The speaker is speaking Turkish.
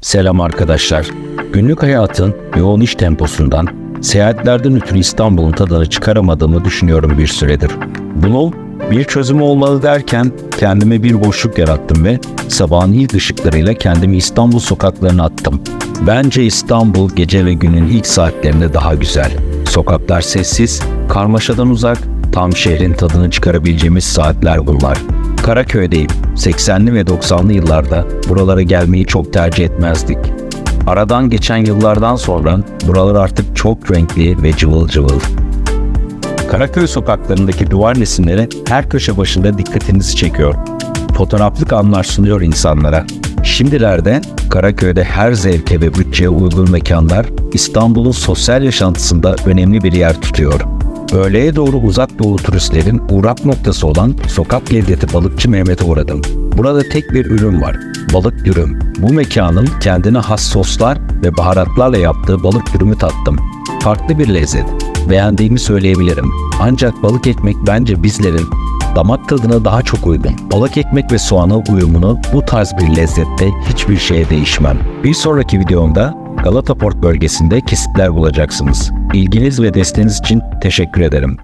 Selam arkadaşlar. Günlük hayatın yoğun iş temposundan, seyahatlerden ötürü İstanbul'un tadını çıkaramadığımı düşünüyorum bir süredir. Bunun bir çözümü olmalı derken kendime bir boşluk yarattım ve sabahın ilk ışıklarıyla kendimi İstanbul sokaklarına attım. Bence İstanbul gece ve günün ilk saatlerinde daha güzel. Sokaklar sessiz, karmaşadan uzak, tam şehrin tadını çıkarabileceğimiz saatler bunlar. Karaköy'deyim. 80'li ve 90'lı yıllarda buralara gelmeyi çok tercih etmezdik. Aradan geçen yıllardan sonra buralar artık çok renkli ve cıvıl cıvıl. Karaköy sokaklarındaki duvar resimleri her köşe başında dikkatinizi çekiyor. Fotoğraflık anlar sunuyor insanlara. Şimdilerde Karaköy'de her zevke ve bütçeye uygun mekanlar İstanbul'un sosyal yaşantısında önemli bir yer tutuyor. Öğleye doğru uzak doğu turistlerin uğrak noktası olan sokak lezzeti balıkçı Mehmet'e uğradım. Burada tek bir ürün var. Balık dürüm. Bu mekanın kendine has soslar ve baharatlarla yaptığı balık dürümü tattım. Farklı bir lezzet. Beğendiğimi söyleyebilirim. Ancak balık ekmek bence bizlerin damak tadına daha çok uygun. Balık ekmek ve soğanın uyumunu bu tarz bir lezzette hiçbir şeye değişmem. Bir sonraki videomda Galata Port bölgesinde kesitler bulacaksınız. İlginiz ve desteğiniz için teşekkür ederim.